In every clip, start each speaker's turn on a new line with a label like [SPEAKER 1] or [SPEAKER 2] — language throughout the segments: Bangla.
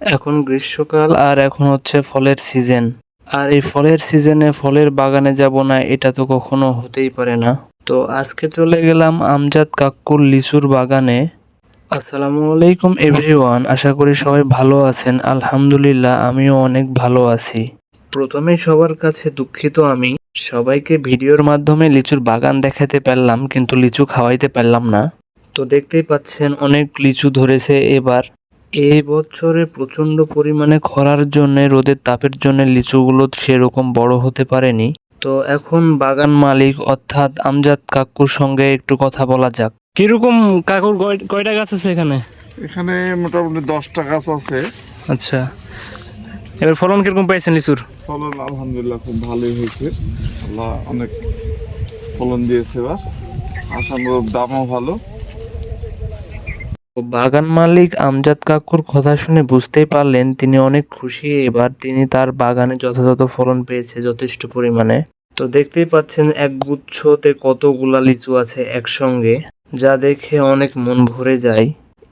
[SPEAKER 1] এখন গ্রীষ্মকাল আর এখন হচ্ছে ফলের সিজন আর এই ফলের সিজনে ফলের বাগানে যাব না, এটা তো কখনো হতেই পারে না। তো আজকে চলে গেলাম আমজাদ কাক্কুর লিচুর বাগানে। আসসালামু আলাইকুম এভরিওয়ান, আশা করি সবাই ভালো আছেন। আলহামদুলিল্লাহ, আমিও অনেক ভালো আছি। প্রথমে সবার কাছে দুঃখিত আমি, সবাইকে ভিডিওর মাধ্যমে লিচুর বাগান দেখাতে পারলাম, কিন্তু লিচু খাওয়াইতে পারলাম না। তো দেখতেই পাচ্ছেন, অনেক লিচু ধরেছে এবার। এই বছরে প্রচণ্ড পরিমাণে খরার জন্য রোদের তাপের জন্য লিচুগুলো সেরকম বড় হতে পারেনি। তো এখন বাগান মালিক অর্থাৎ আমজাদ কাকুর সঙ্গে একটু কথা বলা যাক। কীরকম কাকুর কয়- কয়টা গাছ আছে এখানে?
[SPEAKER 2] এখানে মোটামুটি দশটা গাছ আছে।
[SPEAKER 1] আচ্ছা। এবার ফলন কীরকম পাইছেন লিচুর?
[SPEAKER 2] ফলন আলহামদুলিল্লাহ খুব ভালোই হয়েছে। আল্লাহ অনেক ফলন দিয়েছে এবার। আশানুরূপ দামও ভালো।
[SPEAKER 1] বাগান মালিক আমজাদ কাকুর কথা শুনে বুঝতেই পারলেন তিনি অনেক খুশি। এবার তিনি তার বাগানে যথাযথ ফলন পেয়েছে যথেষ্ট পরিমাণে। তো দেখতেই পাচ্ছেন, এক গুচ্ছতে কতগুলা লিচু আছে একসঙ্গে, যা দেখে অনেক মন ভরে যায়।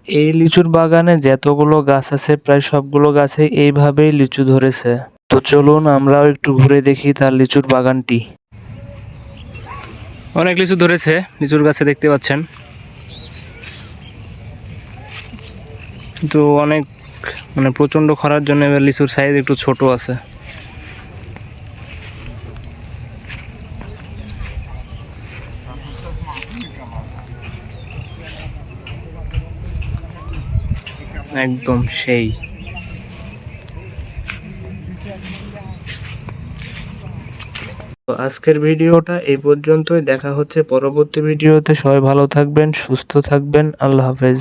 [SPEAKER 1] এই লিচুর বাগানে যতগুলো গাছ আছে, প্রায় সবগুলো গাছে এইভাবেই লিচু ধরেছে। তো চলুন আমরাও একটু ঘুরে দেখি তার লিচুর বাগানটি। অনেক লিচু ধরেছে, লিচুর গাছে দেখতে পাচ্ছেন। কিন্তু অনেক মানে প্রচণ্ড খরার জন্য এবার লিচুর সাইজ একটু ছোট আছে। একদম সেই। আজকের ভিডিওটা এই পর্যন্তই। দেখা হচ্ছে পরবর্তী ভিডিওতে। সবাই ভালো থাকবেন, সুস্থ থাকবেন। আল্লাহ হাফেজ।